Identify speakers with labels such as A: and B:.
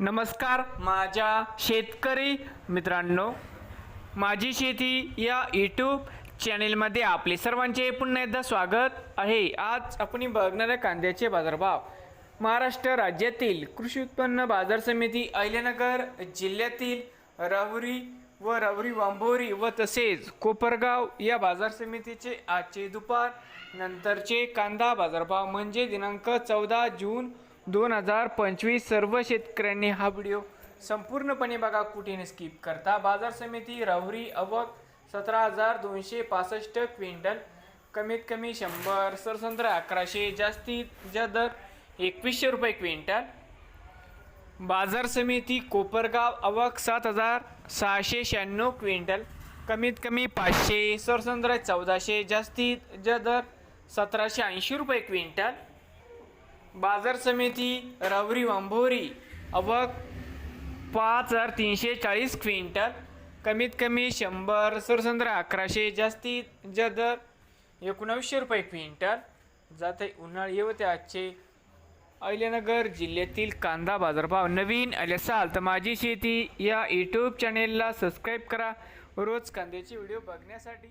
A: नमस्कार माझ्या शेतकरी मित्रांनो. माझी शेती या यूट्यूब चॅनेलमध्ये आपले सर्वांचे पुन्हा एकदा स्वागत आहे. आज आपण बघणाऱ्या कांद्याचे बाजारभाव. महाराष्ट्र राज्यातील कृषी उत्पन्न बाजार समिती अहिल्यानगर जिल्ह्यातील राहुरी व रावरी वांभोरी व तसेच कोपरगाव या बाजार समितीचे आजचे दुपार. नंतरचे कांदा बाजारभाव म्हणजे दिनांक चौदा जून दोन हजार पंचवीस सर्व शेतकऱ्यांनी हा व्हिडिओ संपूर्णपणे बघा. कुठेने स्किप करता. बाजार समिती राहुरी अवक सतरा हजार दोनशे पासष्ट क्विंटल. कमीत कमी शंभर सरसंत्र अकराशे जास्तीत जा दर एकवीसशे रुपये क्विंटल. बाजार समिती कोपरगाव अवक सात हजार सहाशे शहाण्णव क्विंटल. कमीत कमी पाचशे सरसंद्र चौदाशे जास्तीत जा दर सतराशे ऐंशी रुपये क्विंटल. बाजार समिती रावरी वांभोरी अवक पाच हजार तीनशे चाळीस क्विंटल. कमीत कमी शंभर सरसंद्र अकराशे जास्तीत जा दर एकोणावीसशे रुपये क्विंटल. जाते उन्हाळी होते आजचे. अहिल्यानगर जिल्ह्यातील कांदा बाजारभाव नवीन आले असाल तर माझी शेती या यूट्यूब चॅनेलला सबस्क्राईब करा. रोज कांद्याचे व्हिडिओ बघण्यासाठी